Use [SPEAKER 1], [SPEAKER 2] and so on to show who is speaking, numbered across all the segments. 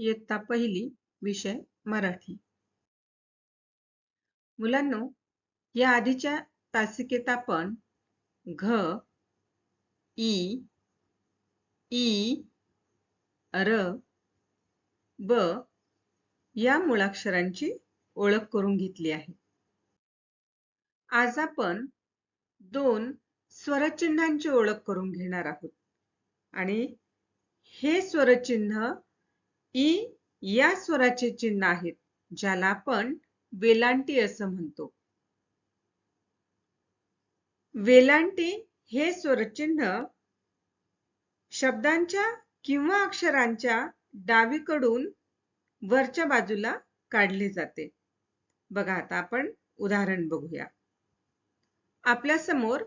[SPEAKER 1] इयत्ता पहिली विषय मराठी. मुलांनो या आधीच्या तासिकेत आपण घ ई ई र ब या मुळाक्षरांची ओळख करून घेतली आहे. आज आपण दोन स्वरचिन्हांची ओळख करून घेणार आहोत आणि हे स्वरचिन्ह ई या स्वराचे चिन्ह आहेत ज्याला आपण वेलांटी असं म्हणतो. वेलांटी हे स्वरचिन्ह शब्दांच्या किंवा अक्षरांच्या डावीकडून वरच्या बाजूला काढले जाते. बघा आता आपण उदाहरण बघूया. आपल्यासमोर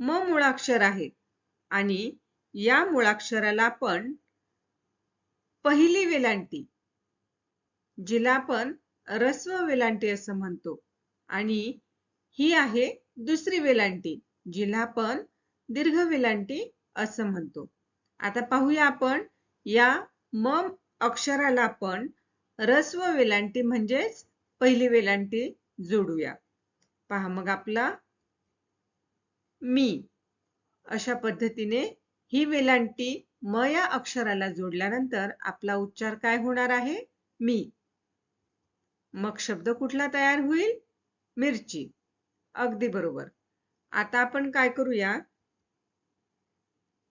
[SPEAKER 1] म मुळाक्षर आहे आणि या मुळाक्षराला आपण पहिली वेलांटी जिला आपण रस्व वेलांटी असं म्हणतो. आणि ही आहे दुसरी वेलांटी जिला आपण दीर्घ वेलांटी असं म्हणतो. आता पाहूया आपण या मम अक्षराला आपण रस्व वेलांटी म्हणजेच पहिली वेलांटी जोडूया. पहा मग आपला मी अशा पद्धतीने ही वेलांटी म या अक्षराला जोडल्यानंतर आपला उच्चार काय होणार आहे? मी. मग शब्द कुठला तयार होईल? मिरची. अगदी बरोबर. आता आपण काय करूया?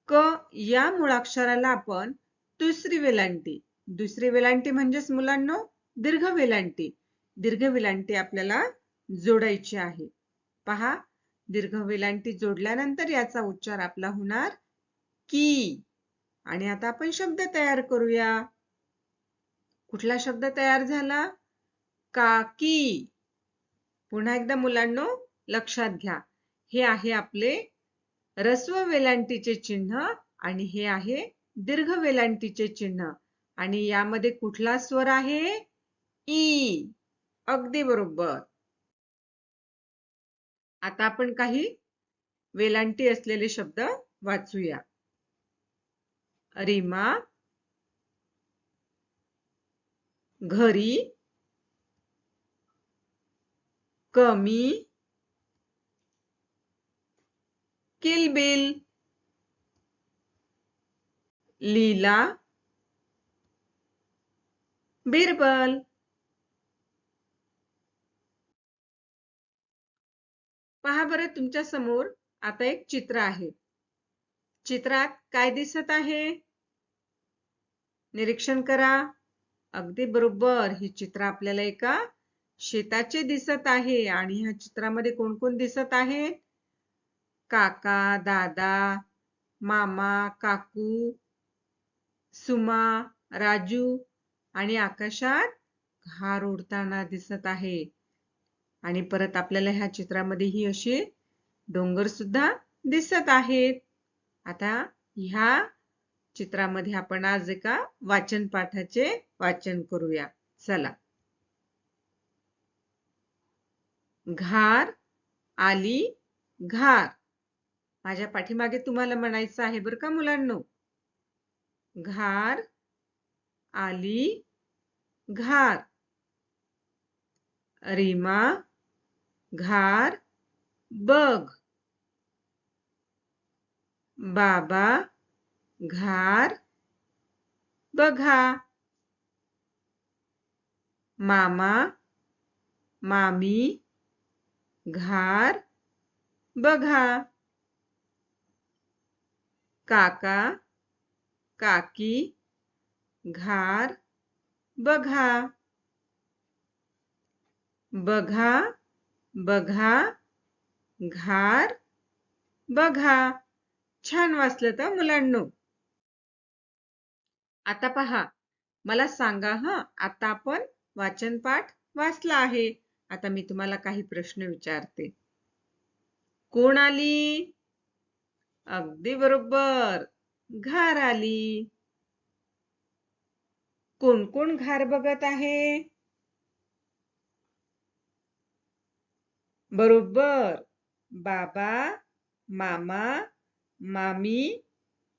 [SPEAKER 1] क या मुळाक्षराला आपण दुसरी वेलांटी. दुसरी वेलांटी म्हणजेच मुलांना दीर्घ वेलांटी. दीर्घ वेलांटी आपल्याला जोडायची आहे. पहा दीर्घ वेलांटी जोडल्यानंतर याचा उच्चार आपला होणार की. आणि आता आपण शब्द तयार करूया. कुठला शब्द तयार झाला? काकी. पुन्हा एकदा मुलांनो लक्षात घ्या. हे आहे आपले रस्व वेलांटीचे चिन्ह आणि हे आहे दीर्घ वेलांटीचे चिन्ह. आणि यामध्ये कुठला स्वर आहे? ई. अगदी बरोबर. आता आपण काही वेलांटी असलेले शब्द वाचूया. रीमा घरी कमी किलबिल लीला बिरबल. पहा बरं तुमच्यासमोर आता एक चित्र आहे. चित्रात काय दिसत आहे? निरीक्षण करा. अगदी बरोबर. ही चित्र आपल्याला एका शेताचे दिसत आहे आणि ह्या चित्रामध्ये कोण कोण दिसत आहे काका दादा मामा काकू सुमा राजू आणि आकाशात घार उडताना दिसत आहे. आणि परत आपल्याला ह्या चित्रामध्ये ही अशी डोंगर सुद्धा दिसत आहेत. आता ह्या चित्रामध्ये आपण आज एका वाचन पाठाचे वाचन करूया. चला. घार आली घार. माझ्या पाठीमागे तुम्हाला म्हणायचं आहे बरं का मुलांनो? घार आली घार. रीमा घार बघ. बाबा, घार, बघा, मामा, मामी, घार, बघा, काका, काकी, घार, बघा बघा बघा, घार, बघा। छान वाचलं तर मुलांनो. आता पहा मला सांगा हा आता आपण वाचन पाठ वाचला आहे. आता मी तुम्हाला काही प्रश्न विचारते. कोण आली? अगदी बरोबर घार आली. कोण कोण घार बघत आहे? बरोबर बाबा मामा मामी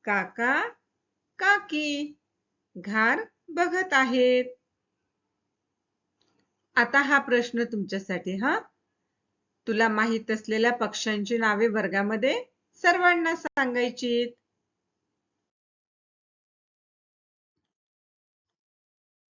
[SPEAKER 1] काका काकी घार बघत आहेत. आता हा प्रश्न तुमच्यासाठी हा? तुला माहीत असलेल्या पक्ष्यांची नावे वर्गामध्ये सर्वांना सांगायची